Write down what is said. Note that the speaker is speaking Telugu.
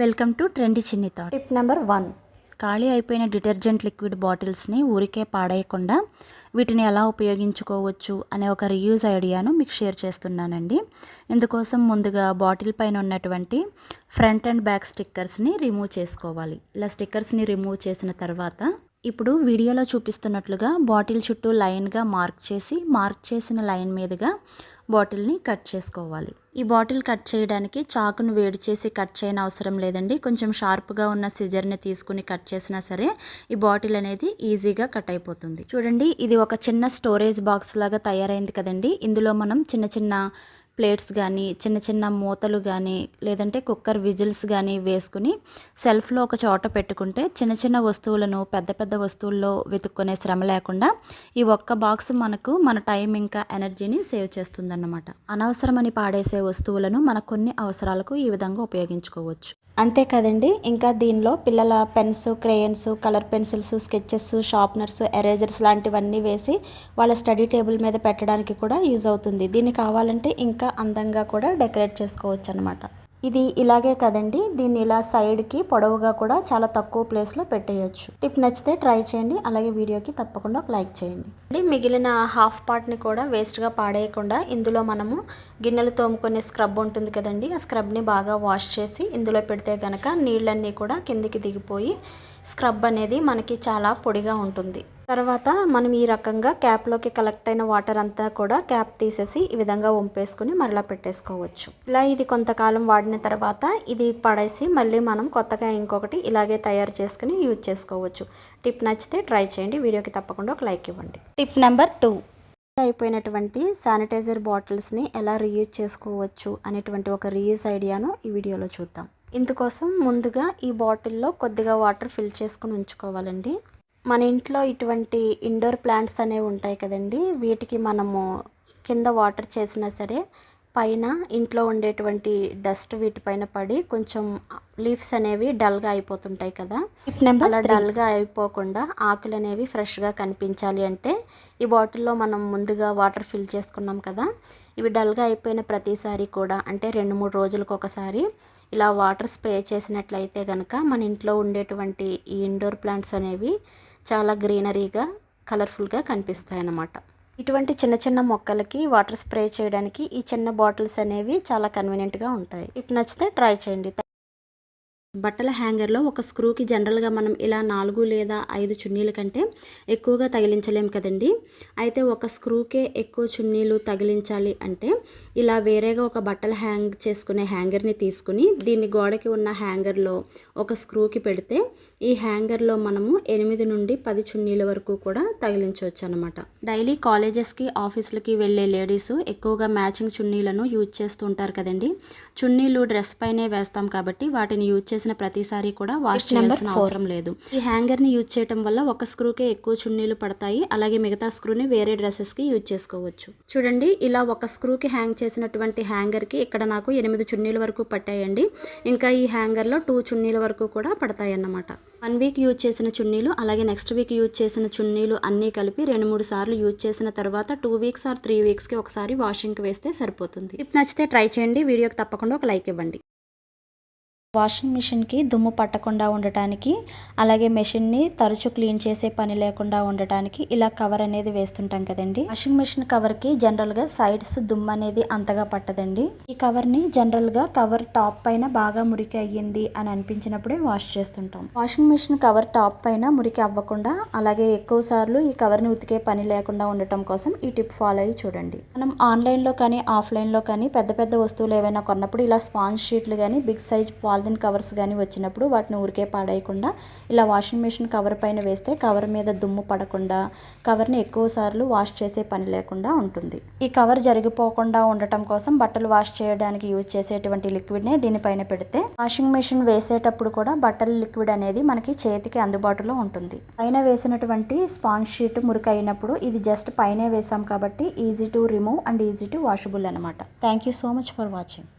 Welcome to trendy Chinni thought. Tip number one ఖాళీ అయిపోయిన డిటర్జెంట్ లిక్విడ్ బాటిల్స్ని ఊరికే పాడేయకుండా వీటిని ఎలా ఉపయోగించుకోవచ్చు అనే ఒక రియూజ్ ఐడియాను మీకు షేర్ చేస్తున్నానండి. ఇందుకోసం ముందుగా బాటిల్ పైన ఉన్నటువంటి ఫ్రంట్ అండ్ బ్యాక్ స్టిక్కర్స్ని రిమూవ్ చేసుకోవాలి. ఇలా స్టిక్కర్స్ని రిమూవ్ చేసిన తర్వాత ఇప్పుడు వీడియోలో చూపిస్తున్నట్లుగా బాటిల్ చుట్టూ లైన్గా మార్క్ చేసి మార్క్ చేసిన లైన్ మీదుగా బాటిల్ని కట్ చేసుకోవాలి. ఈ బాటిల్ కట్ చేయడానికి చాకును వేడి చేసి కట్ చేయని అవసరం లేదండి. కొంచెం షార్ప్గా ఉన్న సిజర్ని తీసుకుని కట్ చేసినా సరే ఈ బాటిల్ అనేది ఈజీగా కట్ అయిపోతుంది. చూడండి ఇది ఒక చిన్న స్టోరేజ్ బాక్స్ లాగా తయారైంది కదండి. ఇందులో మనం చిన్న చిన్న ప్లేట్స్ కానీ చిన్న చిన్న మూతలు కానీ లేదంటే కుక్కర్ విజిల్స్ కానీ వేసుకుని సెల్ఫ్లో ఒక చోట పెట్టుకుంటే చిన్న చిన్న వస్తువులను పెద్ద పెద్ద వస్తువుల్లో వెతుక్కునే శ్రమ లేకుండా ఈ ఒక్క బాక్స్ మనకు మన టైం ఇంకా ఎనర్జీని సేవ్ చేస్తుందన్నమాట. అనవసరమని పాడేసే వస్తువులను మన కొన్ని అవసరాలకు ఈ విధంగా ఉపయోగించుకోవచ్చు. అంతే కదండి ఇంకా దీనిలో పిల్లల pens crayons colour pencils sketches sharpeners erasers లాంటివన్నీ వేసి వాళ్ళ స్టడీ టేబుల్ మీద పెట్టడానికి కూడా యూజ్ అవుతుంది. దీన్ని కావాలంటే ఇంకా అందంగా కూడా డెకరేట్ చేసుకోవచ్చు అనమాట ఇది ఇలాగే కదండి దీన్ని ఇలా సైడ్కి పొడవుగా కూడా చాలా తక్కువ ప్లేస్లో పెట్టేయచ్చు. టిప్ నచ్చితే ట్రై చేయండి అలాగే వీడియోకి తప్పకుండా ఒక లైక్ చేయండి. అండి మిగిలిన హాఫ్ పార్ట్ని కూడా వేస్ట్గా పాడేయకుండా ఇందులో మనము గిన్నెలు తోముకునే స్క్రబ్ ఉంటుంది కదండి ఆ స్క్రబ్ని బాగా వాష్ చేసి ఇందులో పెడితే కనుక నీళ్ళన్నీ కూడా కిందికి దిగిపోయి స్క్రబ్ అనేది మనకి చాలా పొడిగా ఉంటుంది. తర్వాత మనం ఈ రకంగా క్యాప్లోకి కలెక్ట్ అయిన వాటర్ అంతా కూడా క్యాప్ తీసేసి ఈ విధంగా వంపేసుకుని మరలా పెట్టేసుకోవచ్చు. ఇలా ఇది కొంతకాలం వాడిన తర్వాత ఇది పడేసి మళ్ళీ మనం కొత్తగా ఇంకొకటి ఇలాగే తయారు చేసుకుని యూజ్ చేసుకోవచ్చు. టిప్ నచ్చితే ట్రై చేయండి. వీడియోకి తప్పకుండా ఒక లైక్ ఇవ్వండి. టిప్ నెంబర్ టూ అయిపోయినటువంటి శానిటైజర్ బాటిల్స్ని ఎలా రీయూజ్ చేసుకోవచ్చు అనేటువంటి ఒక రీయూజ్ ఐడియాను ఈ వీడియోలో చూద్దాం. ఇందుకోసం ముందుగా ఈ బాటిల్లో కొద్దిగా వాటర్ ఫిల్ చేసుకుని ఉంచుకోవాలండి. మన ఇంట్లో ఇటువంటి ఇండోర్ ప్లాంట్స్ అనేవి ఉంటాయి కదండి. వీటికి మనము కింద వాటర్ చేసినా సరే పైన ఇంట్లో ఉండేటువంటి డస్ట్ వీటిపైన పడి కొంచెం లీవ్స్ అనేవి డల్గా అయిపోతుంటాయి కదా. అలా డల్గా అయిపోకుండా ఆకులు అనేవి ఫ్రెష్గా కనిపించాలి అంటే ఈ బాటిల్లో మనం ముందుగా వాటర్ ఫిల్ చేసుకున్నాం కదా ఇవి డల్గా అయిపోయిన ప్రతిసారి కూడా అంటే రెండు మూడు రోజులకు ఒకసారి ఇలా వాటర్ స్ప్రే చేసినట్లయితే కనుక మన ఇంట్లో ఉండేటువంటి ఈ ఇండోర్ ప్లాంట్స్ అనేవి చాలా గ్రీనరీగా కలర్ఫుల్గా కనిపిస్తాయి అన్నమాట ఇటువంటి చిన్న చిన్న మొక్కలకి వాటర్ స్ప్రే చేయడానికి ఈ చిన్న బాటిల్స్ అనేవి చాలా కన్వీనియంట్గా ఉంటాయి. ఇటు నచ్చితే ట్రై చేయండి. బట్టల హ్యాంగర్లో ఒక స్క్రూకి జనరల్గా మనం ఇలా నాలుగు లేదా ఐదు చున్నీల కంటే ఎక్కువగా తగిలించలేం కదండి. అయితే ఒక స్క్రూకే ఎక్కువ చున్నీలు తగిలించాలి అంటే ఇలా వేరేగా ఒక బట్టలు హ్యాంగ్ చేసుకునే హ్యాంగర్ని తీసుకుని దీన్ని గోడకి ఉన్న హ్యాంగర్లో ఒక స్క్రూకి పెడితే ఈ హ్యాంగర్లో మనము ఎనిమిది నుండి పది చున్నీల వరకు కూడా తగిలించవచ్చు అనమాట డైలీ కాలేజెస్కి ఆఫీసులకి వెళ్ళే లేడీస్ ఎక్కువగా మ్యాచింగ్ చున్నీలను యూజ్ చేస్తూ ఉంటారు కదండి. చున్నీలు డ్రెస్ పైనే వేస్తాం కాబట్టి వాటిని యూజ్ చేసిన ప్రతిసారి కూడా వాష్ చేయాల్సిన అవసరం లేదు. ఈ హ్యాంగర్ని యూజ్ చేయడం వల్ల ఒక స్క్రూకే ఎక్కువ చున్నీలు పడతాయి. అలాగే మిగతా స్క్రూని వేరే డ్రెస్సెస్కి యూజ్ చేసుకోవచ్చు. చూడండి ఇలా ఒక స్క్రూకి హ్యాంగ్ చేసినటువంటి హ్యాంగర్కి ఇక్కడ నాకు ఎనిమిది చున్నీల వరకు పట్టాయండి. ఇంకా ఈ హ్యాంగర్లో టూ చున్నీల వరకు కూడా పడతాయి అన్నమాట వన్ వీక్ యూజ్ చేసిన చున్నీలు అలాగే నెక్స్ట్ వీక్ యూజ్ చేసిన చున్నీలు అన్నీ కలిపి రెండు మూడు సార్లు యూజ్ చేసిన తర్వాత టూ వీక్స్ ఆర్ త్రీ వీక్స్కి ఒకసారి వాషింగ్కి వేస్తే సరిపోతుంది. టిప్ నచ్చితే ట్రై చేయండి. వీడియోకి తప్పకుండా ఒక లైక్ ఇవ్వండి. వాషింగ్ మిషన్కి దుమ్ము పట్టకుండా ఉండటానికి అలాగే మెషిన్ని తరచూ క్లీన్ చేసే పని లేకుండా ఉండటానికి ఇలా కవర్ అనేది వేస్తుంటాం కదండి. వాషింగ్ మిషన్ కవర్కి జనరల్గా సైడ్స్ దుమ్ము అనేది అంతగా పట్టదండి. ఈ కవర్ని జనరల్గా కవర్ టాప్ పైన బాగా మురికి అయ్యింది అని అనిపించినప్పుడే వాష్ చేస్తుంటాం. వాషింగ్ మిషన్ కవర్ టాప్ పైన మురికి అవ్వకుండా అలాగే ఎక్కువ సార్లు ఈ కవర్ని ఉతికే పని లేకుండా ఉండటం కోసం ఈ టిప్ ఫాలో అయ్యి చూడండి. మనం ఆన్లైన్లో కానీ ఆఫ్లైన్లో కానీ పెద్ద పెద్ద వస్తువులు ఏవైనా కొన్నప్పుడు ఇలా స్పాంజ్ షీట్లు కానీ బిగ్ సైజ్ పాల్ పాలిథిన్ కవర్స్ కానీ వచ్చినప్పుడు వాటిని ఊరికే పాడేయకుండా ఇలా వాషింగ్ మిషన్ కవర్ పైన వేస్తే కవర్ మీద దుమ్ము పడకుండా కవర్ని ఎక్కువ సార్లు వాష్ చేసే పని లేకుండా ఉంటుంది. ఈ కవర్ జరిగిపోకుండా ఉండటం కోసం బట్టలు వాష్ చేయడానికి యూజ్ చేసేటువంటి లిక్విడ్నే దీనిపైన పెడితే వాషింగ్ మిషన్ వేసేటప్పుడు కూడా బట్టల లిక్విడ్ అనేది మనకి చేతికి అందుబాటులో ఉంటుంది. పైన వేసినటువంటి స్పాంజ్ షీట్ మురికి అయినప్పుడు ఇది జస్ట్ పైనే వేసాం కాబట్టి easy to remove and easy to washable అనమాట thank you so much for watching